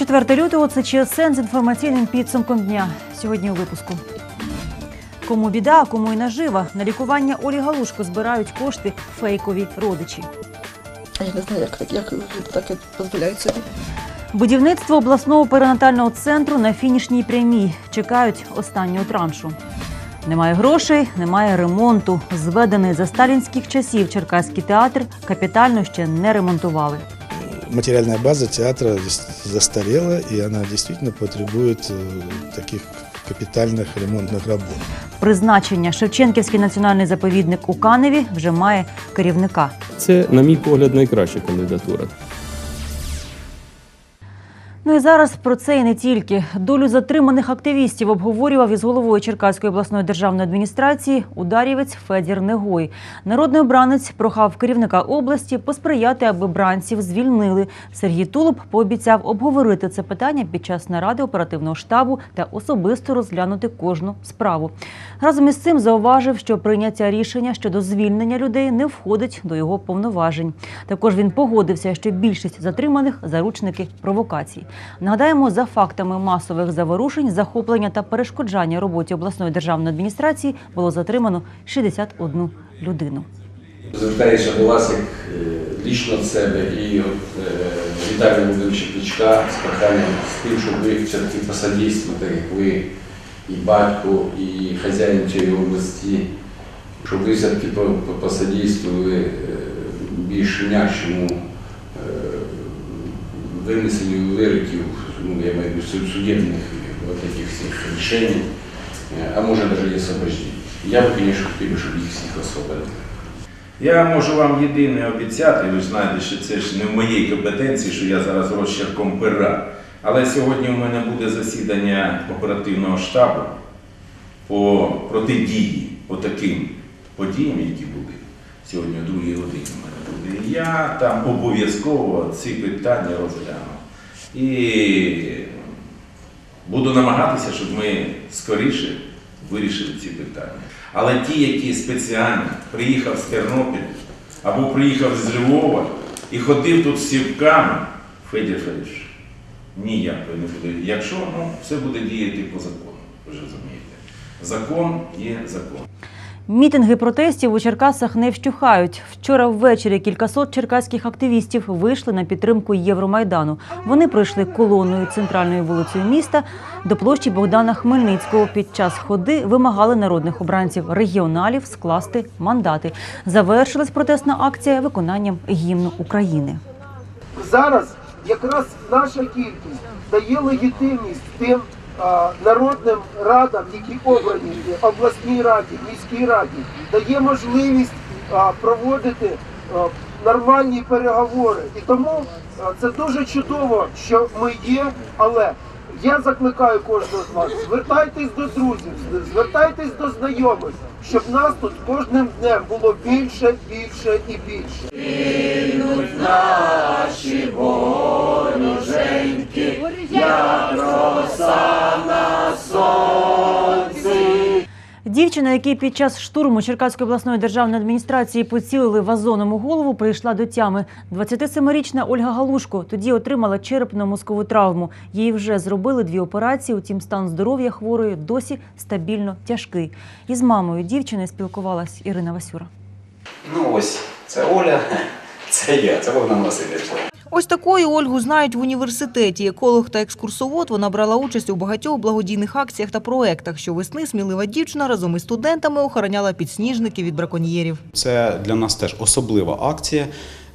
Вівторок, 4 лютого, це ЧСН з інформаційним підсумком дня. Сьогодні у випуску. Кому біда, а кому і нажива. На лікування Олі Галушко збирають кошти фейкові родичі. Я не знаю, як, так- як таке дозволяють собі. Будівництво обласного перинатального центру на фінішній прямій. Чекають останнього траншу. Немає грошей, немає ремонту. Зведений за сталінських часів Черкаський театр капітально ще не ремонтували материальная база театра дес- застарела, и она действительно потребует э, таких капитальных ремонтных работ. Призначення Шевченківський національний заповідник у Каневі вже має керівника. Це, на мій погляд, найкраща кандидатура. Ну і зараз про це і не тільки. Долю затриманих активістів обговорював із головою Черкаської обласної державної адміністрації ударівець Федір Негой. Народний обранець прохав керівника області посприяти, аби бранців звільнили. Сергій Тулуб пообіцяв обговорити це питання під час наради оперативного штабу та особисто розглянути кожну справу. Разом із цим зауважив, що прийняття рішення щодо звільнення людей не входить до його повноважень. Також він погодився, що більшість затриманих заручники провокацій. Нагадаємо, за фактами масових заворушень, захоплення та перешкоджання роботі обласної державної адміністрації було затримано 61 людину. Звертаюся до вас як е, лічно від себе і е, Віталія Володимировича Кличка з проханням з тим, щоб ви все-таки посадійствували, так як ви і батько, і хазяїн цієї області, щоб ви все-таки по- по- посадійствували е, більш м'якшому винесенню вироків, ну, я маю в виду суд- судебних вот всіх рішень, е, а може навіть і освобождень. Я б, звісно, хотів, щоб їх всіх освободили. Я можу вам єдине обіцяти, ви знаєте, що це ж не в моїй компетенції, що я зараз розчерком пера. Але сьогодні у мене буде засідання оперативного штабу по протидії отаким подіям, які були сьогодні о другій годині мене буде. Я там обов'язково ці питання розгляну. І буду намагатися, щоб ми скоріше вирішили ці питання. Але ті, які спеціально приїхав з Тернопіля або приїхав з Львова і ходив тут з сівками, Федір Федорович, ніякої не буде. Якщо ну, все буде діяти по закону, ви розумієте. Закон є закон. Мітинги протестів у Черкасах не вщухають. Вчора ввечері кількасот черкаських активістів вийшли на підтримку Євромайдану. Вони пройшли колоною центральною вулицею міста до площі Богдана Хмельницького. Під час ходи вимагали народних обранців регіоналів скласти мандати. Завершилась протестна акція виконанням гімну України. зараз якраз наша кількість дає легітимність тим народним радам, які обрані в обласній раді, міській раді, дає можливість проводити нормальні переговори. І тому це дуже чудово, що ми є, але я закликаю кожного з вас, звертайтесь до друзів, звертайтесь до знайомих, щоб нас тут кожним днем було більше, більше і більше. Дівчина, якій під час штурму Черкаської обласної державної адміністрації поцілили вазоном у голову, прийшла до тями. 27-річна Ольга Галушко тоді отримала черепно-мозкову травму. Їй вже зробили дві операції. Утім, стан здоров'я хворої досі стабільно тяжкий. Із мамою дівчини спілкувалась Ірина Васюра. Ну ось, це Оля, це я, це Богдан Васильович. Ось такою Ольгу знають в університеті. Еколог та екскурсовод вона брала участь у багатьох благодійних акціях та проектах. Щовесни смілива дівчина разом із студентами охороняла підсніжники від браконьєрів. Це для нас теж особлива акція.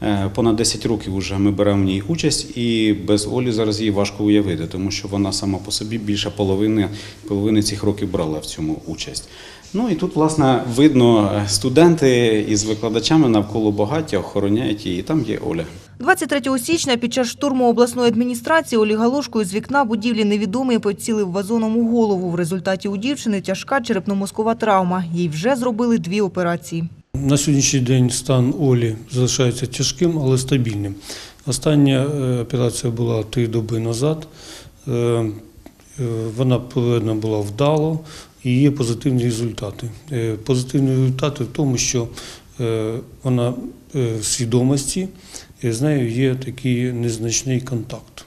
Е, Понад 10 років вже ми беремо в ній участь, і без Олі зараз її важко уявити, тому що вона сама по собі більше половини, половини цих років брала в цьому участь. Ну і тут, власне, видно, е, студенти із викладачами навколо багаття охороняють її. і Там є Оля. 23 січня під час штурму обласної адміністрації Олі Галушкою з вікна будівлі невідомий поцілив вазоном у голову. В результаті у дівчини тяжка черепно-мозкова травма. Їй вже зробили дві операції. На сьогоднішній день стан Олі залишається тяжким, але стабільним. Остання е, операція була три доби назад. Е, е, Вона проведена була вдало і є позитивні результати. Позитивні результати в тому, що вона в свідомості, і з нею є такий незначний контакт.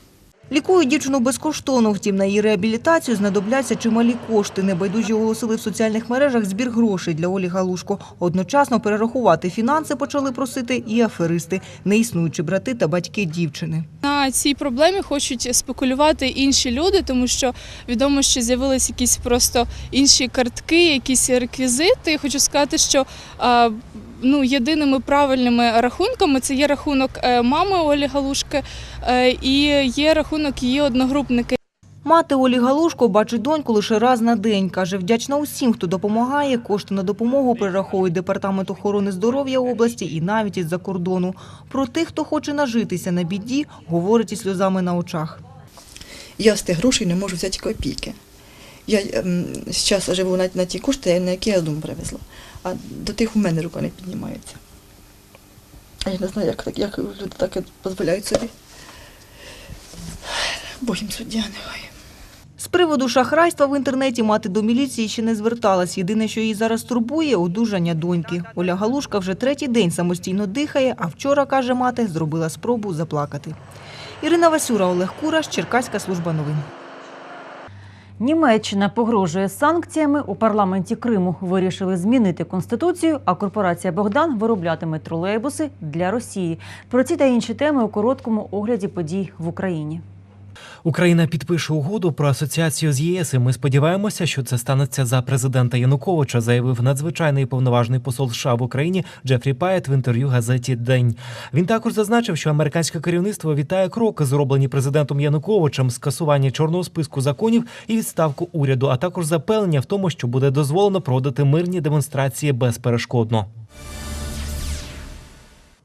Лікують дівчину безкоштовно, втім на її реабілітацію знадобляться чималі кошти. Небайдужі оголосили в соціальних мережах збір грошей для Олі Галушко. Одночасно перерахувати фінанси почали просити і аферисти, неіснуючі брати та батьки дівчини. На цій проблемі хочуть спекулювати інші люди, тому що відомо, що з'явились якісь просто інші картки, якісь реквізити. Хочу сказати, що а, ну, єдиними правильними рахунками це є рахунок е, мами Олі Галушки е, і є рахунок її одногрупники. Мати Олі Галушко бачить доньку лише раз на день. Каже, вдячна усім, хто допомагає. Кошти на допомогу перераховують Департамент охорони здоров'я області і навіть із-за кордону. Про тих, хто хоче нажитися на біді, говорить із сльозами на очах. Я з тих грошей не можу взяти копійки. Я ем, зараз живу на, на ті кошти, на які я з дому привезла. А до тих у мене рука не піднімається. Я не знаю, як, так- як люди таке дозволяють собі. Бог їм суддя нехай. З приводу шахрайства в інтернеті мати до міліції ще не зверталась. Єдине, що її зараз турбує – одужання доньки. Оля Галушка вже третій день самостійно дихає, а вчора, каже мати, зробила спробу заплакати. Ірина Васюра, Олег Кураш, Черкаська служба новин. Німеччина погрожує санкціями. У парламенті Криму вирішили змінити конституцію, а корпорація Богдан вироблятиме тролейбуси для Росії. Про ці та інші теми у короткому огляді подій в Україні. Україна підпише угоду про асоціацію з ЄС. і Ми сподіваємося, що це станеться за президента Януковича, заявив надзвичайний повноважний посол США в Україні Джефрі Паєт в інтерв'ю газеті День. Він також зазначив, що американське керівництво вітає кроки, зроблені президентом Януковичем, скасування чорного списку законів і відставку уряду, а також запевнення в тому, що буде дозволено проводити мирні демонстрації безперешкодно.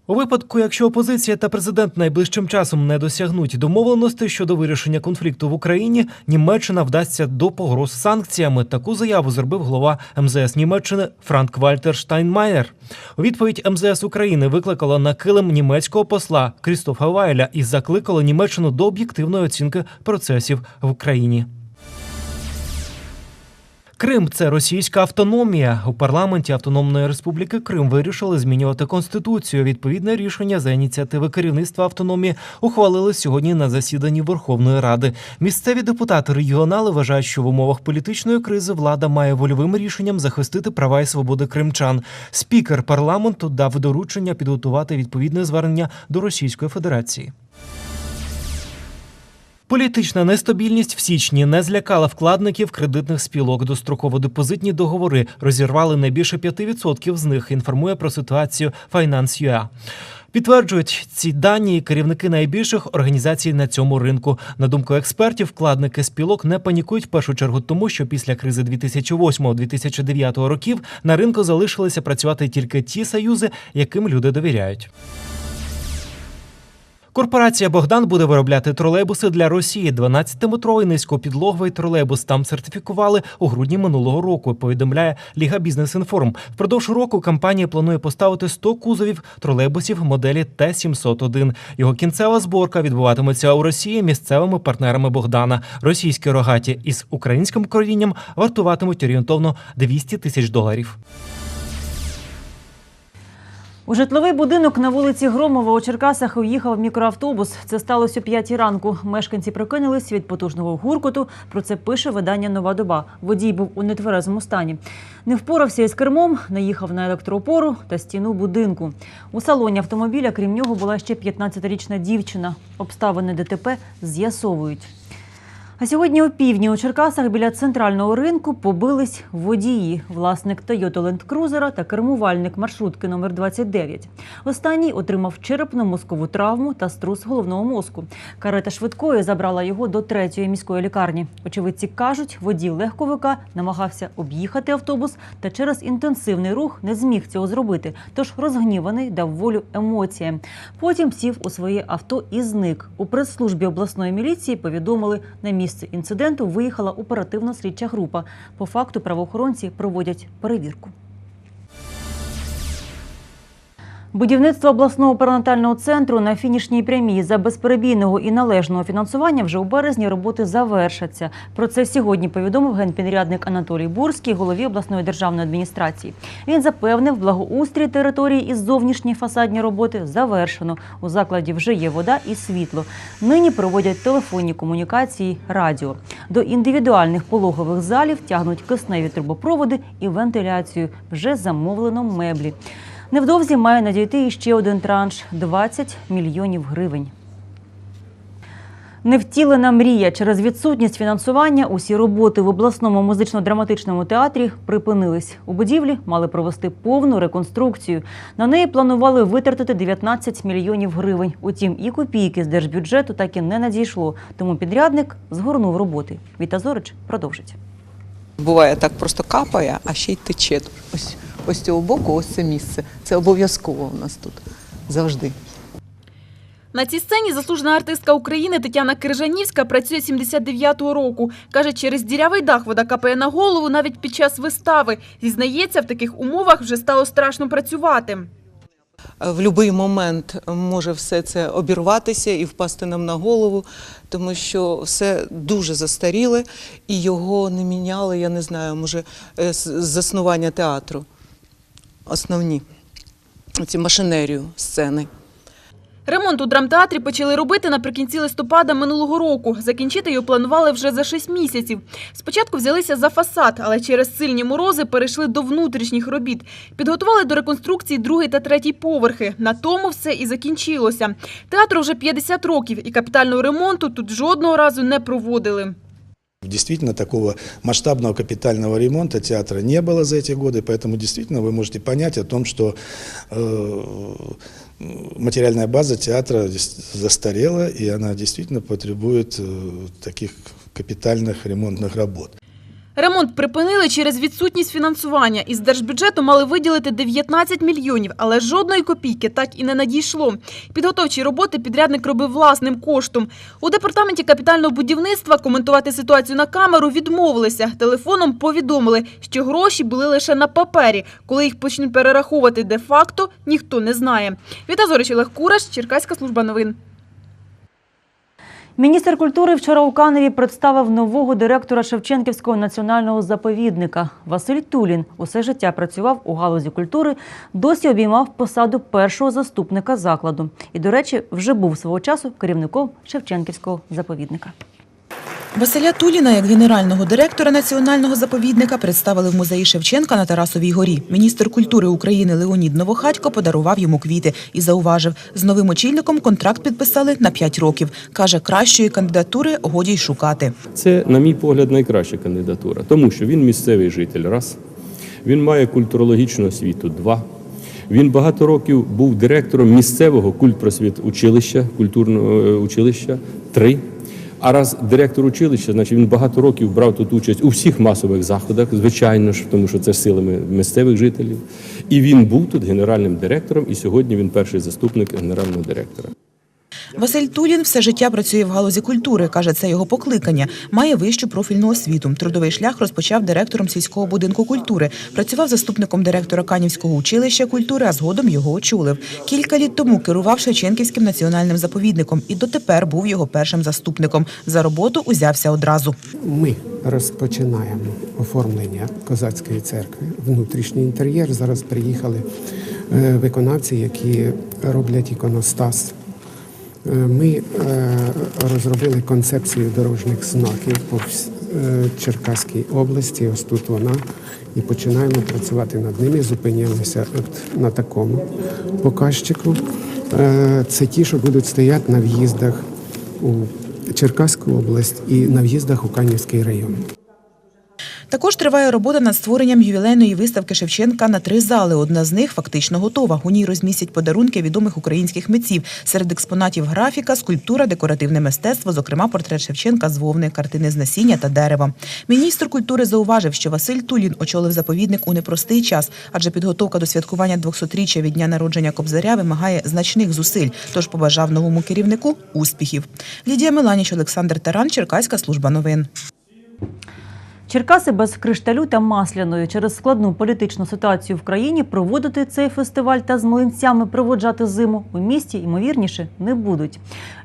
У випадку, якщо опозиція та президент найближчим часом не досягнуть домовленостей щодо вирішення конфлікту в Україні, Німеччина вдасться до погроз санкціями. Таку заяву зробив голова МЗС Німеччини Франк Вальтер Штайнмаєр. У відповідь МЗС України викликало на килим німецького посла Крістофа Вайля і закликало Німеччину до об'єктивної оцінки процесів в Україні. Крим це російська автономія. У парламенті Автономної Республіки Крим вирішили змінювати конституцію. Відповідне рішення за ініціативи керівництва автономії ухвалили сьогодні на засіданні Верховної Ради. Місцеві депутати регіонали вважають, що в умовах політичної кризи влада має вольовим рішенням захистити права і свободи кримчан. Спікер парламенту дав доручення підготувати відповідне звернення до Російської Федерації. Політична нестабільність в січні не злякала вкладників кредитних спілок. Достроково-депозитні договори розірвали не більше 5% з них. Інформує про ситуацію Finance.ua. Підтверджують ці дані керівники найбільших організацій на цьому ринку. На думку експертів, вкладники спілок не панікують в першу чергу тому, що після кризи 2008-2009 років на ринку залишилися працювати тільки ті союзи, яким люди довіряють. Корпорація Богдан буде виробляти тролейбуси для Росії. 12-метровий низькопідлоговий тролейбус там сертифікували у грудні минулого року. Повідомляє Ліга Бізнес Інформ. Впродовж року компанія планує поставити 100 кузовів тролейбусів моделі Т-701. Його кінцева зборка відбуватиметься у Росії місцевими партнерами Богдана. Російські рогаті із українським корінням вартуватимуть орієнтовно 200 тисяч доларів. У житловий будинок на вулиці Громова у Черкасах уїхав мікроавтобус. Це сталося о п'ятій ранку. Мешканці прокинулись від потужного гуркоту. Про це пише видання Нова доба. Водій був у нетверезому стані. Не впорався із кермом, наїхав на електроопору та стіну будинку. У салоні автомобіля, крім нього, була ще 15-річна дівчина. Обставини ДТП з'ясовують. А сьогодні о півдні у Черкасах біля центрального ринку побились водії, власник Toyota Land Cruiser та кермувальник маршрутки номер 29. Останній отримав черепно-мозкову травму та струс головного мозку. Карета швидкої забрала його до третьої міської лікарні. Очевидці кажуть, водій легковика намагався об'їхати автобус та через інтенсивний рух не зміг цього зробити. Тож розгніваний дав волю емоціям. Потім сів у своє авто і зник. У прес-службі обласної міліції повідомили на місце інциденту виїхала оперативно-слідча група. По факту правоохоронці проводять перевірку. Будівництво обласного перинатального центру на фінішній прямій за безперебійного і належного фінансування вже у березні роботи завершаться. Про це сьогодні повідомив генпідрядник Анатолій Бурський, голові обласної державної адміністрації. Він запевнив, благоустрій території і зовнішні фасадні роботи завершено. У закладі вже є вода і світло. Нині проводять телефонні комунікації, радіо. До індивідуальних пологових залів тягнуть кисневі трубопроводи і вентиляцію. Вже замовлено меблі. Невдовзі має надійти іще один транш 20 мільйонів гривень. Невтілена мрія через відсутність фінансування усі роботи в обласному музично-драматичному театрі припинились. У будівлі мали провести повну реконструкцію. На неї планували витратити 19 мільйонів гривень. Утім, і копійки з держбюджету так і не надійшло. Тому підрядник згорнув роботи. Віта Зорич продовжить. Буває так просто капає, а ще й тече. Ось, ось з цього боку, ось це місце. Це обов'язково у нас тут завжди. На цій сцені заслужена артистка України Тетяна Киржанівська працює 79-го року. Каже, через дірявий дах вода капає на голову навіть під час вистави. Зізнається, в таких умовах вже стало страшно працювати. В будь-який момент може все це обірватися і впасти нам на голову, тому що все дуже застаріле і його не міняли, я не знаю, може, е, з заснування театру. Основні ці машинерію сцени. Ремонт у драмтеатрі почали робити наприкінці листопада минулого року. Закінчити його планували вже за 6 місяців. Спочатку взялися за фасад, але через сильні морози перейшли до внутрішніх робіт. Підготували до реконструкції другий та третій поверхи. На тому все і закінчилося. Театру вже 50 років, і капітального ремонту тут жодного разу не проводили. Действительно, такого масштабного капитального ремонта театра не было за эти годы, поэтому действительно вы можете понять о том, что э, материальная база театра дес- застарела, и она действительно потребует э, таких капитальных ремонтных работ. Ремонт припинили через відсутність фінансування. Із держбюджету мали виділити 19 мільйонів, але жодної копійки так і не надійшло. Підготовчі роботи підрядник робив власним коштом. У департаменті капітального будівництва коментувати ситуацію на камеру відмовилися. Телефоном повідомили, що гроші були лише на папері. Коли їх почнуть перераховувати де-факто, ніхто не знає. Віта Зорич, Олег Кураш, Черкаська служба новин. Міністр культури вчора у Каневі представив нового директора Шевченківського національного заповідника. Василь Тулін усе життя працював у галузі культури, досі обіймав посаду першого заступника закладу. І, до речі, вже був свого часу керівником Шевченківського заповідника. Василя Туліна як генерального директора національного заповідника представили в музеї Шевченка на Тарасовій горі. Міністр культури України Леонід Новохатько подарував йому квіти і зауважив, з новим очільником контракт підписали на 5 років. Каже, кращої кандидатури годі й шукати. Це, на мій погляд, найкраща кандидатура, тому що він місцевий житель, раз. Він має культурологічну освіту, два. Він багато років був директором місцевого культпросвіт училища, культурного е, училища, три. А раз директор училища, значить він багато років брав тут участь у всіх масових заходах, звичайно ж, тому що це силами місцевих жителів. І він був тут генеральним директором, і сьогодні він перший заступник генерального директора. Василь Тулін все життя працює в галузі культури. Каже, це його покликання. Має вищу профільну освіту. Трудовий шлях розпочав директором сільського будинку культури. Працював заступником директора Канівського училища культури, а згодом його очолив. Кілька літ тому керував Шевченківським національним заповідником і дотепер був його першим заступником. За роботу узявся одразу. Ми розпочинаємо оформлення козацької церкви, внутрішній інтер'єр. Зараз приїхали е, виконавці, які роблять іконостас. Е, Ми е, розробили концепцію дорожніх знаків по е, Черкаській області. Ось тут вона. І починаємо працювати над ними. Зупинилися от на такому показчику. Це ті, що будуть стояти на в'їздах у Черкаську область і на в'їздах у Канівський район. Також триває робота над створенням ювілейної виставки Шевченка на три зали. Одна з них фактично готова. У ній розмістять подарунки відомих українських митців. Серед експонатів графіка, скульптура, декоративне мистецтво, зокрема портрет Шевченка з вовни, картини з насіння та дерева. Міністр культури зауважив, що Василь Тулін очолив заповідник у непростий час, адже підготовка до святкування 200-річчя від дня народження Кобзаря вимагає значних зусиль. Тож побажав новому керівнику успіхів. Лідія Меланіч, Олександр Таран, Черкаська служба новин. Черкаси без кришталю та масляної через складну політичну ситуацію в країні проводити цей фестиваль та з млинцями проводжати зиму у місті ймовірніше не будуть.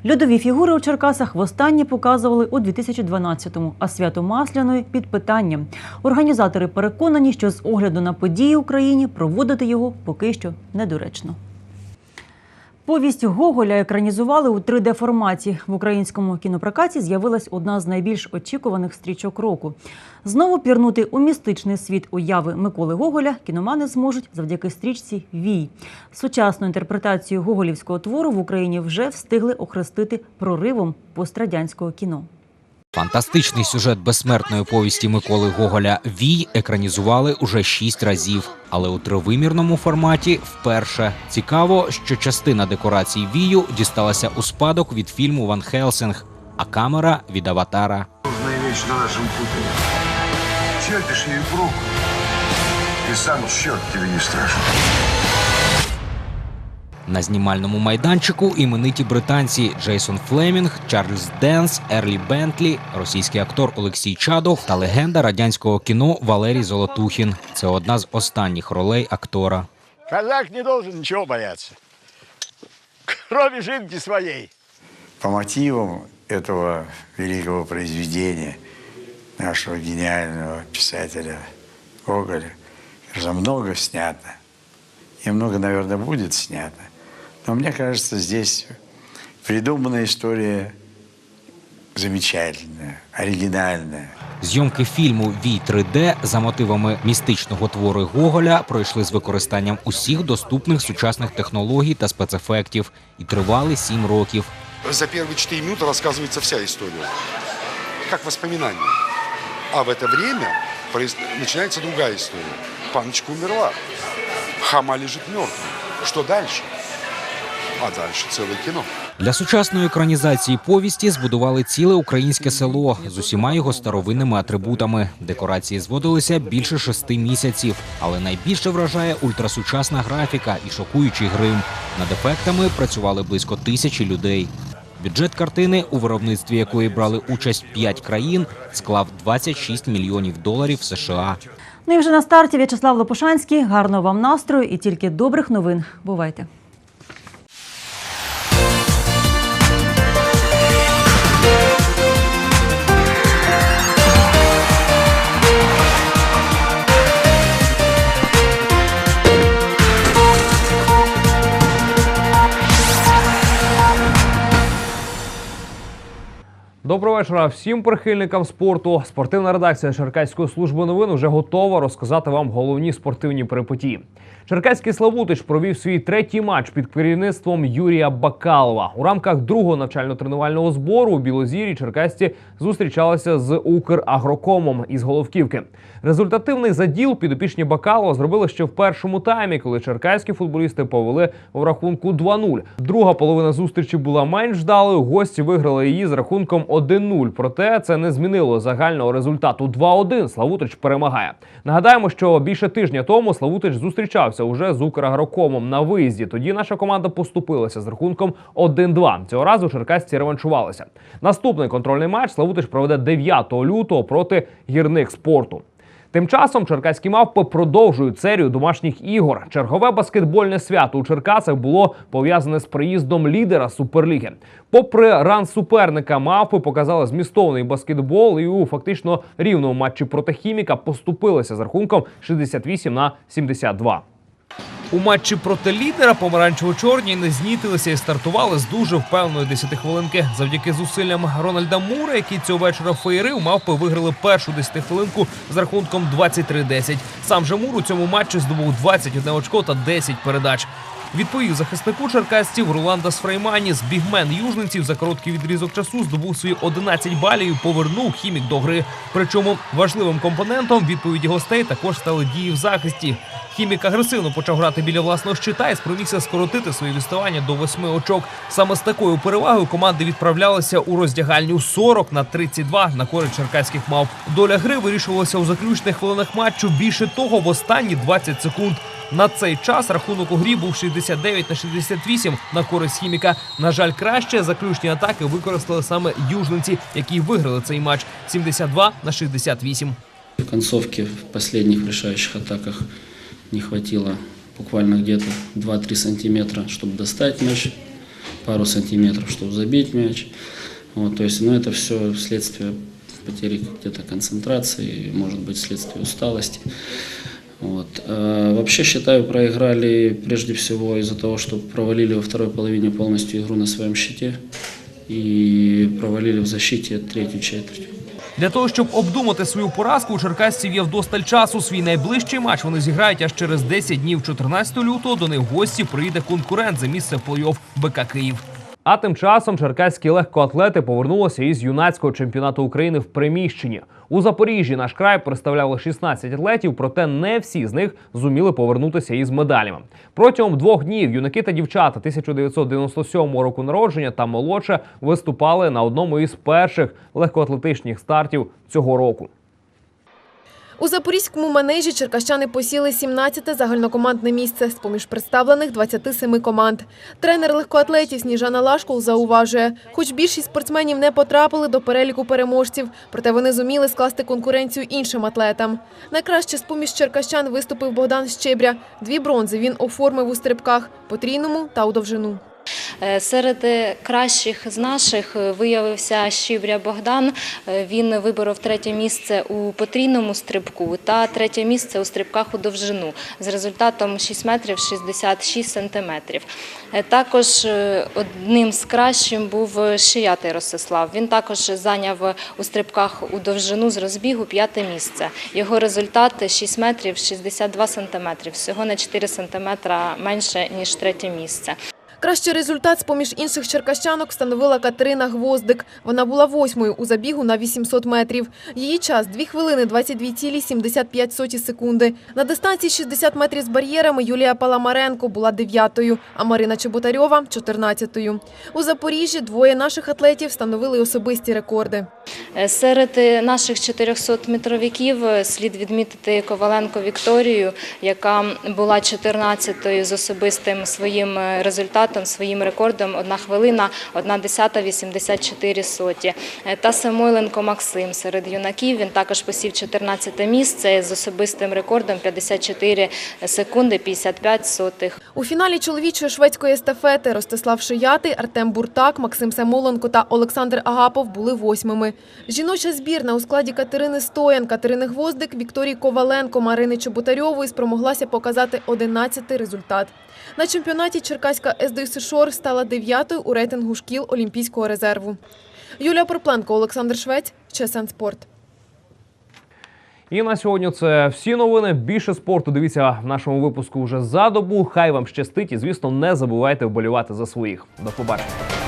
Льодові фігури у Черкасах востаннє показували у 2012-му, а свято масляної під питанням. Організатори переконані, що з огляду на події в Україні проводити його поки що недоречно. Повість Гоголя екранізували у 3D-форматі. В українському кінопрокаті з'явилась одна з найбільш очікуваних стрічок року. Знову пірнути у містичний світ уяви Миколи Гоголя кіномани зможуть завдяки стрічці Вій. Сучасну інтерпретацію гоголівського твору в Україні вже встигли охрестити проривом пострадянського кіно. Фантастичний сюжет безсмертної повісті Миколи Гоголя Вій екранізували уже шість разів, але у тривимірному форматі вперше. Цікаво, що частина декорацій Вію дісталася у спадок від фільму Ван Хелсинг, а камера від аватара. Вещь на нашем пути. Терпишь ее в руку. И сам черт тебе не страшен. На знімальному майданчику імениті британці Джейсон Флемінг, Чарльз Денс, Ерлі Бентлі, російський актор Олексій Чадов та легенда радянського кіно Валерій Золотухін. Це одна з останніх ролей актора. Казак не должен ничего бояться, кроме жинки своей. По мотивам этого великого произведения нашего гениального писателя Гоголя, кажется, много снято. И много, наверное, будет снято. Но мне кажется, здесь придуманная история замечательная, оригинальная. Зйомки фільму Вій 3D за мотивами містичного твору Гоголя пройшли з використанням усіх доступних сучасних технологій та спецефектів і тривали сім років. За первые четыре минуты рассказывается вся история, как воспоминание. А в это время произ- начинается другая история. Паночка умерла, Хама лежит мертвым. Что дальше? А дальше целое кино. Для сучасної екранізації повісті збудували ціле українське село з усіма його старовинними атрибутами. Декорації зводилися більше шести місяців, але найбільше вражає ультрасучасна графіка і шокуючий грим. Над ефектами працювали близько тисячі людей. Бюджет картини, у виробництві якої брали участь п'ять країн, склав 26 мільйонів доларів США. Ну і вже на старті В'ячеслав Лопушанський. Гарного вам настрою і тільки добрих новин. Бувайте! Доброго вечора всім прихильникам спорту. Спортивна редакція Черкаської служби новин вже готова розказати вам головні спортивні перипетії. Черкаський Славутич провів свій третій матч під керівництвом Юрія Бакалова. У рамках другого навчально-тренувального збору у Білозірі черкасці зустрічалися з Украгрокомом із Головківки. Результативний заділ підопічні Бакалова зробили ще в першому таймі, коли черкаські футболісти повели у рахунку 2-0. Друга половина зустрічі була менш вдалою. Гості виграли її з рахунком 1-0. Проте це не змінило загального результату. 2-1 Славутич перемагає. Нагадаємо, що більше тижня тому Славутич зустрічався уже з Украгрокомом на виїзді. Тоді наша команда поступилася з рахунком 1-2. Цього разу черкасці реваншувалися. Наступний контрольний матч Славутич проведе 9 лютого проти гірник спорту. Тим часом черкаські мавпи продовжують серію домашніх ігор. Чергове баскетбольне свято у Черкасах було пов'язане з приїздом лідера суперліги. Попри ран суперника, мавпи показали змістовний баскетбол і у фактично рівному матчі проти хіміка поступилися з рахунком 68 на 72. У матчі проти лідера помаранчево-чорні не знітилися і стартували з дуже впевненої 10 хвилинки. Завдяки зусиллям Рональда Мура, який цього вечора феєрив, мавпи виграли першу 10 хвилинку з рахунком 23-10. Сам же Мур у цьому матчі здобув 21 очко та 10 передач. Відповів захиснику черкасців Роланда Сфрейманіс. Бігмен южниців за короткий відрізок часу здобув свої 11 балів і повернув хімік до гри. Причому важливим компонентом відповіді гостей також стали дії в захисті. Хімік агресивно почав грати біля власного щита і спромігся скоротити своє відставання до восьми очок. Саме з такою перевагою команди відправлялися у роздягальню 40 на 32 на користь черкаських мав. Доля гри вирішувалася у заключних хвилинах матчу. Більше того, в останні 20 секунд. На цей час рахунок у грі був 69 на 68 на користь хіміка. На жаль, краще заключні атаки використали саме южниці, які виграли цей матч 72 на 68. в концовке, в последних решающих атаках не хватило буквально где-то 2-3 сантиметра, чтобы достать мяч, пару сантиметров, чтобы забить мяч. Вот, то есть, ну, это все следствие потери где-то концентрации, может быть, следствие усталости. Вот. Вообще, считаю, проиграли прежде всего из-за того, что провалили во второй половине полностью игру на своем щите и провалили в защите третью четверть. Для того, щоб обдумати свою поразку, у черкасців є вдосталь часу. Свій найближчий матч вони зіграють аж через 10 днів. 14 лютого до них в гості приїде конкурент за місце плей-офф БК Київ. А тим часом черкаські легкоатлети повернулися із юнацького чемпіонату України в приміщенні. У Запоріжжі наш край представляли 16 атлетів, проте не всі з них зуміли повернутися із медалями. Протягом двох днів юнаки та дівчата 1997 року народження та молодше виступали на одному із перших легкоатлетичних стартів цього року. У запорізькому манежі черкащани посіли 17-те загальнокомандне місце з поміж представлених 27 команд. Тренер легкоатлетів Сніжана Лашкол зауважує, хоч більшість спортсменів не потрапили до переліку переможців, проте вони зуміли скласти конкуренцію іншим атлетам. Найкраще з поміж черкащан виступив Богдан Щебря. Дві бронзи він оформив у стрибках – потрійному та у довжину. Е, Серед е, кращих з наших е, виявився Щібря Богдан. Він виборов третє місце у потрійному стрибку та третє місце у стрибках у довжину з результатом 6 метрів 66 сантиметрів. Також одним з кращим був Шиятий Ростислав. Він також зайняв у стрибках у довжину з розбігу п'яте місце. Його результат 6 метрів 62 сантиметрів, всього на 4 сантиметра менше, ніж третє місце. Кращий результат з-поміж інших черкащанок встановила Катерина Гвоздик. Вона була восьмою у забігу на 800 метрів. Її час – 2 хвилини 22,75 секунди. На дистанції 60 метрів з бар'єрами Юлія Паламаренко була дев'ятою, а Марина Чеботарьова – 14-ю. У Запоріжжі двоє наших атлетів встановили особисті рекорди. Е, Серед е, наших 400-метровиків е, слід відмітити Коваленко Вікторію, яка була 14-ю з особистим своїм е, результатом, своїм рекордом 1 хвилина, 1 десята 84 соті. Е, Та Самойленко Максим серед юнаків. Він також посів 14 місце з особистим рекордом 54 секунди 55 сотих. У фіналі чоловічої шведської естафети Ростислав Шиятий, Артем Буртак, Максим Самоленко та Олександр Агапов були восьмими. Жіноча збірна у складі Катерини Стоян, Катерини Гвоздик, Вікторії Коваленко, Марини Чеботарьової спромоглася показати 11-й результат. На чемпіонаті Черкаська СДЮСШОР стала дев'ятою у рейтингу шкіл Олімпійського резерву. Юлія Пропленко, Олександр Швець, ЧСН Спорт. І на сьогодні це всі новини. Більше спорту дивіться в нашому випуску вже за добу. Хай вам щастить і, звісно, не забувайте вболівати за своїх. До побачення.